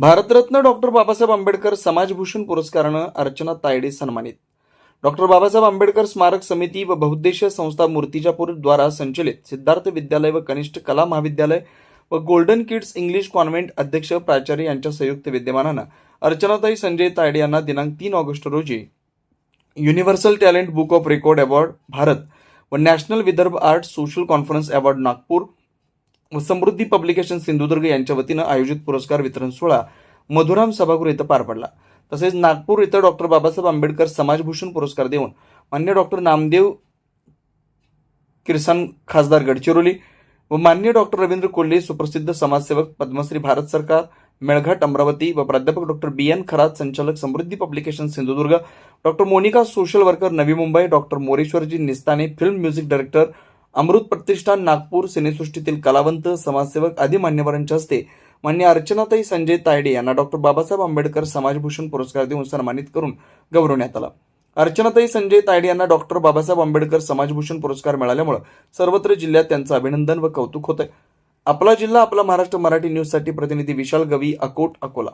Bharat Ratna doctor Babasaheb Ambedkar समाजभूषण पुरस्कारानं अर्चना तायडे सन्मानित. Doctor Babasaheb Ambedkar स्मारक समिती व बहुद्देशीय संस्था मूर्तिजापूर द्वारा संचलित सिद्धार्थ विद्यालय व कनिष्ठ कला महाविद्यालय व गोल्डन किड्स इंग्लिश कॉन्व्हेंट अध्यक्ष प्राचार्य यांच्या संयुक्त विद्यमानानं अर्चनाताई संजय तायडे यांना दिनांक तीन ऑगस्ट रोजी universal talent book of record award Bharat व national Vidarbha art social conference award Nagpur Samruddhi publication Sindhudurg यांच्या वतीनं आयोजित पुरस्कार वितरण सोहळा मधुराम सभागृह इथं पार पडला. तसेच नागपूर इथं डॉक्टर बाबासाहेब आंबेडकर समाजभूषण पुरस्कार देऊन मान्य डॉक्टर नामदेव किरसान खासदार गडचिरोली व मान्य डॉक्टर रवींद्र कोल्हे सुप्रसिद्ध समाजसेवक पद्मश्री भारत सरकार मेळघाट अमरावती व प्राध्यापक डॉक्टर बी एन खरात संचालक Samruddhi publication Sindhudurg doctor Monika social worker Navi Mumbai doctor Moreshwarji Nistane film music director Amrut Pratishthan Nagpur सिनेसृष्टीतील कलावंत समाजसेवक आदी मान्यवरांच्या हस्ते मान्य अर्चनाताई संजय तायडे यांना डॉक्टर बाबासाहेब आंबेडकर समाजभूषण पुरस्कार देऊन सन्मानित करून गौरवण्यात आला. अर्चनाताई संजय तायडे यांना डॉक्टर बाबासाहेब आंबेडकर समाजभूषण पुरस्कार मिळाल्यामुळे सर्वत्र जिल्ह्यात त्यांचं अभिनंदन व कौतुक होत आहे आपला जिल्हा आपला महाराष्ट्र मराठी न्यूजसाठी प्रतिनिधी विशाल गवी अकोट अकोला.